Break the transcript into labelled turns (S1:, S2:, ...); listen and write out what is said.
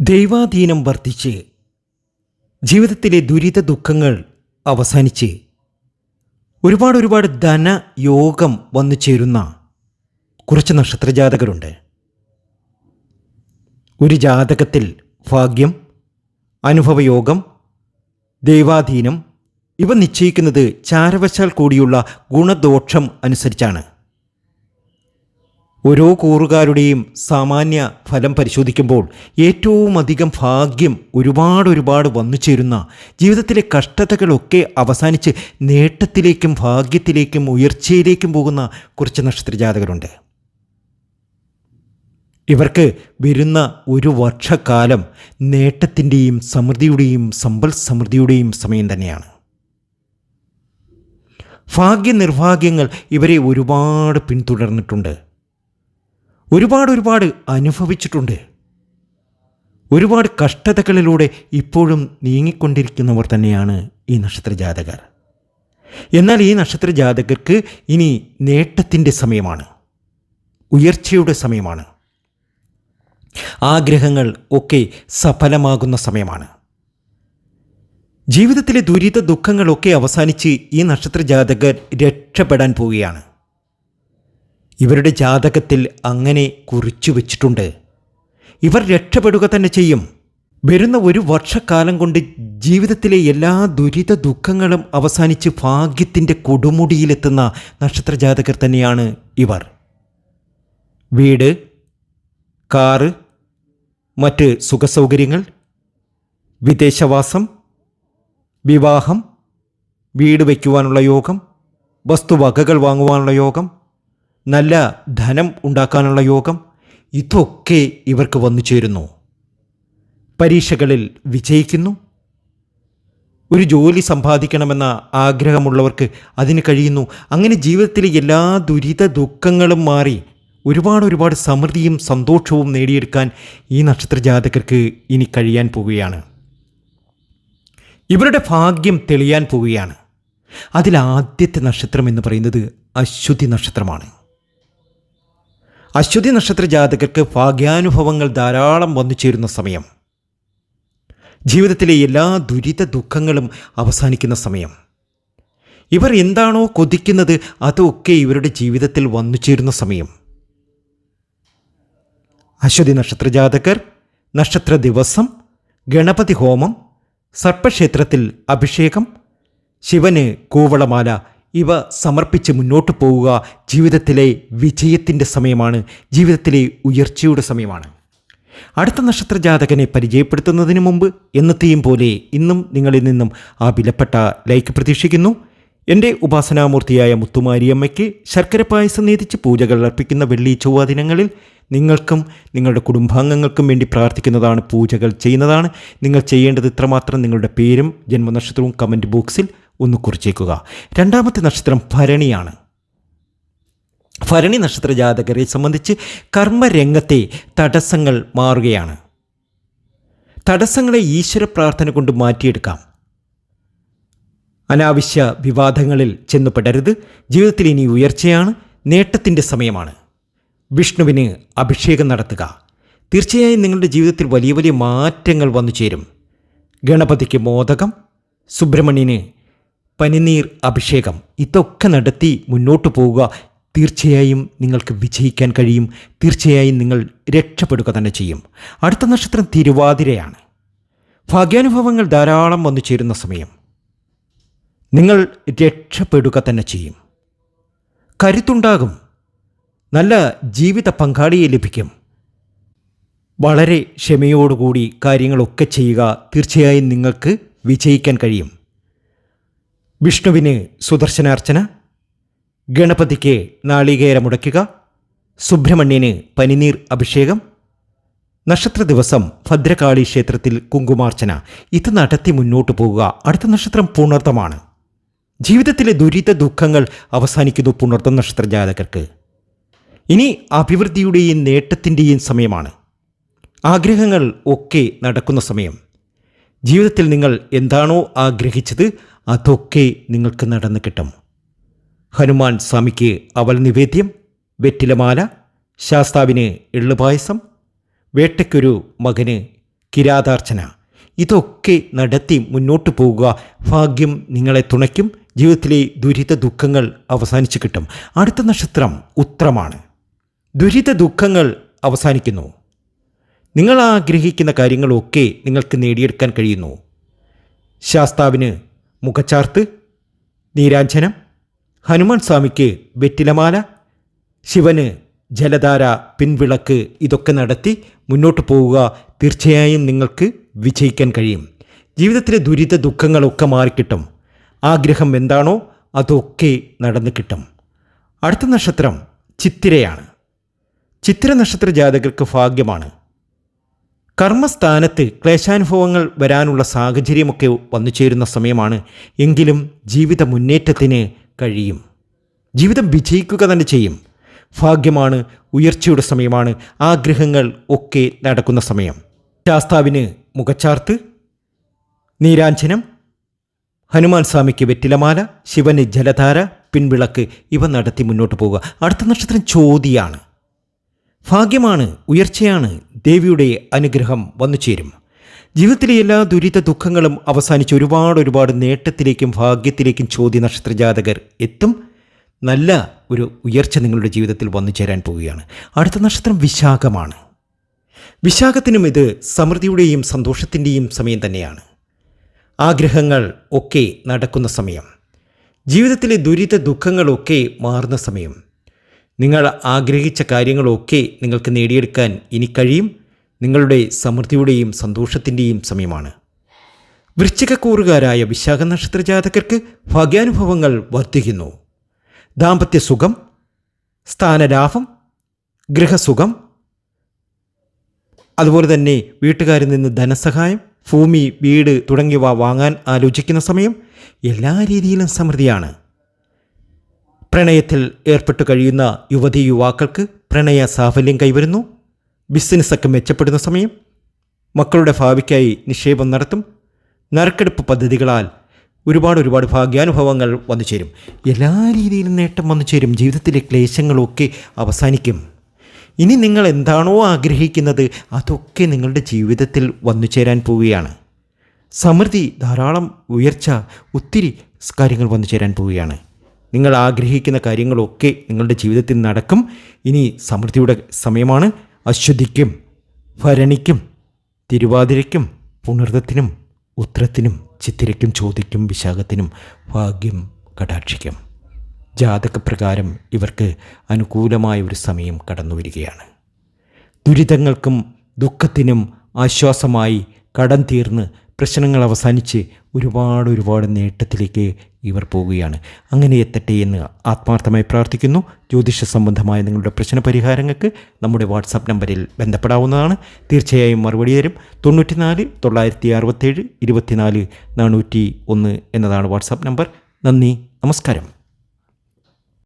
S1: ദൈവാധീനം വർദ്ധിച്ച് ജീവിതത്തിലെ ദുരിത ദുഃഖങ്ങൾ അവസാനിച്ച് ഒരുപാട് ഒരുപാട് ധനയോഗം വന്നു ചേരുന്ന കുറച്ച് നക്ഷത്രജാതകരുണ്ട് ഒരു ജാതകത്തിൽ ഭാഗ്യം അനുഭവയോഗം ദൈവാധീനം ഇവ നിശ്ചയിക്കുന്നത് ചാരവശാൽ കൂടിയുള്ള ഗുണദോഷം അനുസരിച്ചാണ്. ഓരോ കൂറുകാരുടെയും സാമാന്യ ഫലം പരിശോധിക്കുമ്പോൾ ഏറ്റവും അധികം ഭാഗ്യം ഒരുപാട് ഒരുപാട് വന്നു ചേരുന്ന ജീവിതത്തിലെ കഷ്ടതകളൊക്കെ അവസാനിച്ച് നേട്ടത്തിലേക്കും ഭാഗ്യത്തിലേക്കും ഉയർച്ചയിലേക്കും പോകുന്ന കുറച്ച് നക്ഷത്രജാതകരുണ്ട്. ഇവർക്ക് വരുന്ന ഒരു വർഷക്കാലം നേട്ടത്തിന്റെയും സമൃദ്ധിയുടെയും സമ്പൽ സമൃദ്ധിയുടെയും സമയം തന്നെയാണ്. ഭാഗ്യനിർഭാഗ്യങ്ങൾ ഇവരെ ഒരുപാട് പിന്തുടർന്നിട്ടുണ്ട്. ഒരുപാട് ഒരുപാട് അനുഭവിച്ചിട്ടുണ്ട്. ഒരുപാട് കഷ്ടതകളിലൂടെ ഇപ്പോഴും നീങ്ങിക്കൊണ്ടിരിക്കുന്നവർ തന്നെയാണ് ഈ നക്ഷത്ര ജാതകർ എന്നാൽ ഈ നക്ഷത്ര ജാതകർക്ക് ഇനി നേട്ടത്തിന്റെ സമയമാണ്. ഉയർച്ചയുടെ സമയമാണ്. ആഗ്രഹങ്ങൾ ഒക്കെ സഫലമാകുന്ന സമയമാണ്. ജീവിതത്തിലെ ദുരിത ദുഃഖങ്ങളൊക്കെ അവസാനിച്ച് ഈ നക്ഷത്ര ജാതകർ രക്ഷപ്പെടാൻ പോവുകയാണ്. ഇവരുടെ ജാതകത്തിൽ അങ്ങനെ കുറിച്ചു വച്ചിട്ടുണ്ട്. ഇവർ രക്ഷപ്പെടുക തന്നെ ചെയ്യും. വരുന്ന ഒരു വർഷക്കാലം കൊണ്ട് ജീവിതത്തിലെ എല്ലാ ദുരിത ദുഃഖങ്ങളും അവസാനിച്ച് ഭാഗ്യത്തിന്റെ കൊടുമുടിയിലെത്തുന്ന നക്ഷത്രജാതകർ തന്നെയാണ് ഇവർ. വീട് കാറ് മറ്റ് സുഖസൗകര്യങ്ങൾ വിദേശവാസം വിവാഹം വീട് വയ്ക്കുവാനുള്ള യോഗം വസ്തുവകകൾ വാങ്ങുവാനുള്ള യോഗം നല്ല ധനം ഉണ്ടാക്കാനുള്ള യോഗം ഇതൊക്കെ ഇവർക്ക് വന്നു ചേരുന്നു. പരീക്ഷകളിൽ വിജയിക്കുന്നു. ഒരു ജോലി സമ്പാദിക്കണമെന്ന ആഗ്രഹമുള്ളവർക്ക് അതിന് കഴിയുന്നു. അങ്ങനെ ജീവിതത്തിലെ എല്ലാ ദുരിത ദുഃഖങ്ങളും മാറി ഒരുപാട് ഒരുപാട് സമൃദ്ധിയും സന്തോഷവും നേടിയെടുക്കാൻ ഈ നക്ഷത്ര ജാതകർക്ക് ഇനി കഴിയാൻ പോവുകയാണ്. ഇവരുടെ ഭാഗ്യം തെളിയാൻ പോവുകയാണ്. അതിലാദ്യത്തെ നക്ഷത്രം എന്ന് പറയുന്നത് അശ്വതി നക്ഷത്രമാണ്. അശ്വതി നക്ഷത്ര ജാതകർക്ക് ഭാഗ്യാനുഭവങ്ങൾ ധാരാളം വന്നു ചേരുന്ന സമയം. ജീവിതത്തിലെ എല്ലാ ദുരിത ദുഃഖങ്ങളും അവസാനിക്കുന്ന സമയം. ഇവർ എന്താണോ കൊതിക്കുന്നത് അതൊക്കെ ഇവരുടെ ജീവിതത്തിൽ വന്നു ചേരുന്ന സമയം. അശ്വതി നക്ഷത്ര ജാതകർ നക്ഷത്ര ദിവസം ഗണപതി ഹോമം സർപ്പക്ഷേത്രത്തിൽ അഭിഷേകം ശിവന് കൂവളമാല ഇവ സമർപ്പിച്ച് മുന്നോട്ട് പോവുക ജീവിതത്തിലെ വിജയത്തിന്റെ സമയമാണ് ജീവിതത്തിലെ ഉയർച്ചയുടെ സമയമാണ്. അടുത്ത നക്ഷത്ര ജാതകനെ പരിചയപ്പെടുത്തുന്നതിന് മുമ്പ് എന്നത്തെയും പോലെ ഇന്നും നിങ്ങളിൽ നിന്നും ആ വിലപ്പെട്ട ലൈക്ക് പ്രതീക്ഷിക്കുന്നു. എന്റെ ഉപാസനാമൂർത്തിയായ മുത്തുമാരിയമ്മയ്ക്ക് ശർക്കര പായസം നേതിച്ച് പൂജകൾ അർപ്പിക്കുന്ന വെള്ളി ചൊവ്വ ദിനങ്ങളിൽ നിങ്ങൾക്കും നിങ്ങളുടെ കുടുംബാംഗങ്ങൾക്കും വേണ്ടി പ്രാർത്ഥിക്കുന്നതാണ് പൂജകൾ ചെയ്യുന്നതാണ്. നിങ്ങൾ ചെയ്യേണ്ടത് ഇത്രമാത്രം നിങ്ങളുടെ പേരും ജന്മനക്ഷത്രവും കമന്റ് ബോക്സിൽ ഒന്ന് കുറിച്ചേക്കുക. രണ്ടാമത്തെ നക്ഷത്രം ഭരണിയാണ്. ഭരണി നക്ഷത്ര ജാതകരെ സംബന്ധിച്ച് കർമ്മരംഗത്തെ തടസ്സങ്ങൾ മാറുകയാണ്. തടസ്സങ്ങളെ ഈശ്വര പ്രാർത്ഥന കൊണ്ട് മാറ്റിയെടുക്കാം. അനാവശ്യ വിവാദങ്ങളിൽ ചെന്നുപെടരുത് ജീവിതത്തിൽ ഇനി ഉയർച്ചയാണ് നേട്ടത്തിന്റെ സമയമാണ്. വിഷ്ണുവിന് അഭിഷേകം നടത്തുക. തീർച്ചയായും നിങ്ങളുടെ ജീവിതത്തിൽ വലിയ വലിയ മാറ്റങ്ങൾ വന്നു ചേരും. ഗണപതിക്ക് മോദകം സുബ്രഹ്മണ്യന് പനിനീർ അഭിഷേകം. ഇതൊക്കെ നടത്തി മുന്നോട്ട് പോവുക. തീർച്ചയായും നിങ്ങൾക്ക് വിജയിക്കാൻ കഴിയും. തീർച്ചയായും നിങ്ങൾ രക്ഷപ്പെടുക തന്നെ ചെയ്യും. അടുത്ത നക്ഷത്രം തിരുവാതിരയാണ്. ഭാഗ്യാനുഭവങ്ങൾ ധാരാളം വന്നു ചേരുന്ന സമയം. നിങ്ങൾ രക്ഷപ്പെടുക തന്നെ ചെയ്യും. കരുത്തുണ്ടാകും. നല്ല ജീവിത പങ്കാളിയെ ലഭിക്കും. വളരെ ക്ഷമയോടുകൂടി കാര്യങ്ങളൊക്കെ ചെയ്യുക. തീർച്ചയായും നിങ്ങൾക്ക് വിജയിക്കാൻ കഴിയും. വിഷ്ണുവിന് സുദർശനാർച്ചന. ഗണപതിക്ക് നാളികേരമുടയ്ക്കുക. സുബ്രഹ്മണ്യന് പനിനീർ അഭിഷേകം. നക്ഷത്ര ദിവസം ഭദ്രകാളി ക്ഷേത്രത്തിൽ കുങ്കുമാർച്ചന. ഇത് നടത്തി മുന്നോട്ട് പോകുക. അടുത്ത നക്ഷത്രം പുണർത്തമാണ് ജീവിതത്തിലെ ദുരിത ദുഃഖങ്ങൾ അവസാനിക്കുന്നു പുണർത്തം നക്ഷത്ര ജാതകർക്ക് ഇനി അഭിവൃദ്ധിയുടെയും നേട്ടത്തിന്റെയും സമയമാണ്. ആഗ്രഹങ്ങൾ ഒക്കെ നടക്കുന്ന സമയം. ജീവിതത്തിൽ നിങ്ങൾ എന്താണോ ആഗ്രഹിച്ചത് അതൊക്കെ നിങ്ങൾക്ക് നടന്നു കിട്ടും. ഹനുമാൻ സ്വാമിക്ക് അവൽ നിവേദ്യം വെറ്റിലമാല ശാസ്താവിന് എള്ളുപായസം വേട്ടയ്ക്കൊരു മകന് കിരാതാർച്ചന. ഇതൊക്കെ നടത്തി മുന്നോട്ട് പോവുക ഭാഗ്യം നിങ്ങളെ തുണയ്ക്കും ജീവിതത്തിലെ ദുരിത ദുഃഖങ്ങൾ അവസാനിച്ചു കിട്ടും. അടുത്ത നക്ഷത്രം ഉത്രമാണ്. ദുരിത ദുഃഖങ്ങൾ അവസാനിക്കുന്നു. നിങ്ങൾ ആഗ്രഹിക്കുന്ന കാര്യങ്ങളൊക്കെ നിങ്ങൾക്ക് നേടിയെടുക്കാൻ കഴിയുന്നു. ശാസ്താവിന് മുഖച്ചാർത്ത് നീരാഞ്ജനം ഹനുമാൻ സ്വാമിക്ക് വെറ്റിലമാല ശിവന് ജലധാര പിൻവിളക്ക് ഇതൊക്കെ നടത്തി മുന്നോട്ട് പോവുക തീർച്ചയായും നിങ്ങൾക്ക് വിജയിക്കാൻ കഴിയും. ജീവിതത്തിലെ ദുരിത ദുഃഖങ്ങളൊക്കെ മാറിക്കിട്ടും. ആഗ്രഹം എന്താണോ അതൊക്കെ നടന്നു കിട്ടും. അടുത്ത നക്ഷത്രം ചിത്തിരയാണ്. ചിത്തിര നക്ഷത്ര ജാതകർക്ക് ഭാഗ്യമാണ്. കർമ്മസ്ഥാനത്ത് ക്ലേശാനുഭവങ്ങൾ വരാനുള്ള സാഹചര്യമൊക്കെ വന്നു ചേരുന്ന സമയമാണ് എങ്കിലും ജീവിത മുന്നേറ്റത്തിന് കഴിയും. ജീവിതം വിജയിക്കുക തന്നെ ചെയ്യും. ഭാഗ്യമാണ് ഉയർച്ചയുടെ സമയമാണ്. ആഗ്രഹങ്ങൾ ഒക്കെ നടക്കുന്ന സമയം. ശാസ്താവിന് മുഖച്ചാർത്ത് നീരാഞ്ജനം ഹനുമാൻ സ്വാമിക്ക് വെറ്റിലമാല ശിവന് ജലധാര പിൻവിളക്ക് ഇവ നടത്തി മുന്നോട്ട് പോവുക. അടുത്ത നക്ഷത്രം ചോതിയാണ്. ഭാഗ്യമാണ് ഉയർച്ചയാണ് ദേവിയുടെ അനുഗ്രഹം വന്നു ചേരും. ജീവിതത്തിലെ എല്ലാ ദുരിത ദുഃഖങ്ങളും അവസാനിച്ച് ഒരുപാട് ഒരുപാട് നേട്ടത്തിലേക്കും ഭാഗ്യത്തിലേക്കും ചോദ്യ നക്ഷത്ര ജാതകർ എത്തും. നല്ല ഒരു ഉയർച്ച നിങ്ങളുടെ ജീവിതത്തിൽ വന്നു ചേരാൻ പോവുകയാണ്. അടുത്ത നക്ഷത്രം വിശാഖമാണ്. വിശാഖത്തിനും ഇത് സമൃദ്ധിയുടെയും സന്തോഷത്തിന്റെയും സമയം തന്നെയാണ്. ആഗ്രഹങ്ങൾ ഒക്കെ നടക്കുന്ന സമയം. ജീവിതത്തിലെ ദുരിത ദുഃഖങ്ങളൊക്കെ മാറുന്ന സമയം. നിങ്ങൾ ആഗ്രഹിച്ച കാര്യങ്ങളൊക്കെ നിങ്ങൾക്ക് നേടിയെടുക്കാൻ ഇനി കഴിയും. നിങ്ങളുടെ സമൃദ്ധിയുടെയും സന്തോഷത്തിന്റെയും സമയമാണ്. വൃശ്ചികക്കൂറുകാരായ വിശാഖ നക്ഷത്ര ജാതകർക്ക് ഭാഗ്യാനുഭവങ്ങൾ വർദ്ധിക്കുന്നു. ദാമ്പത്യ സുഖം സ്ഥാനലാഭം ഗൃഹസുഖം അതുപോലെ തന്നെ വീട്ടുകാരിൽ നിന്ന് ധനസഹായം ഭൂമി വീട് തുടങ്ങിയവ വാങ്ങാൻ ആലോചിക്കുന്ന സമയം എല്ലാ രീതിയിലും സമൃദ്ധിയാണ്. പ്രണയത്തിൽ ഏർപ്പെട്ടു കഴിയുന്ന യുവതി യുവാക്കൾക്ക് പ്രണയ സാഫല്യം കൈവരുന്നു. ബിസിനസ്സൊക്കെ മെച്ചപ്പെടുന്ന സമയം മക്കളുടെ ഭാവിക്കായി നിക്ഷേപം നടത്തും. നറുക്കെടുപ്പ് പദ്ധതികളാൽ ഒരുപാട് ഒരുപാട് ഭാഗ്യാനുഭവങ്ങൾ വന്നു ചേരും. എല്ലാ രീതിയിലും നേട്ടം വന്നു ചേരും. ജീവിതത്തിലെ ക്ലേശങ്ങളൊക്കെ അവസാനിക്കും. ഇനി നിങ്ങൾ എന്താണോ ആഗ്രഹിക്കുന്നത് അതൊക്കെ നിങ്ങളുടെ ജീവിതത്തിൽ വന്നു ചേരാൻ പോവുകയാണ്. സമൃദ്ധി ധാരാളം ഉയർച്ച ഒത്തിരി കാര്യങ്ങൾ വന്നു ചേരാൻ പോവുകയാണ്. നിങ്ങൾ ആഗ്രഹിക്കുന്ന കാര്യങ്ങളൊക്കെ നിങ്ങളുടെ ജീവിതത്തിൽ നടക്കും. ഇനി സമൃദ്ധിയുടെ സമയമാണ്. അശ്വതിക്കും ഭരണിക്കും തിരുവാതിരയ്ക്കും പുണർദത്തിനും ഉത്രത്തിനും ചിത്തിരയ്ക്കും ചോദിക്കും വിശാഖത്തിനും ഭാഗ്യം കടാക്ഷിക്കും. ജാതകപ്രകാരം ഇവർക്ക് അനുകൂലമായ ഒരു സമയം കടന്നു വരികയാണ്. ദുരിതങ്ങൾക്കും ദുഃഖത്തിനും ആശ്വാസമായി കടം തീർന്ന് പ്രശ്നങ്ങൾ അവസാനിച്ച് ഒരുപാട് ഒരുപാട് നേട്ടത്തിലേക്ക് ഇവർ പോവുകയാണ്. അങ്ങനെ എത്തട്ടെ എന്ന് ആത്മാർത്ഥമായി പ്രാർത്ഥിക്കുന്നു. ജ്യോതിഷ സംബന്ധമായ നിങ്ങളുടെ പ്രശ്ന പരിഹാരങ്ങൾക്ക് നമ്മുടെ വാട്സാപ്പ് നമ്പറിൽ ബന്ധപ്പെടാവുന്നതാണ്. തീർച്ചയായും മറുപടി തരും. തൊണ്ണൂറ്റിനാല് തൊള്ളായിരത്തി അറുപത്തേഴ് ഇരുപത്തിനാല് നാനൂറ്റി ഒന്ന് എന്നതാണ് വാട്സാപ്പ് നമ്പർ. നന്ദി നമസ്കാരം.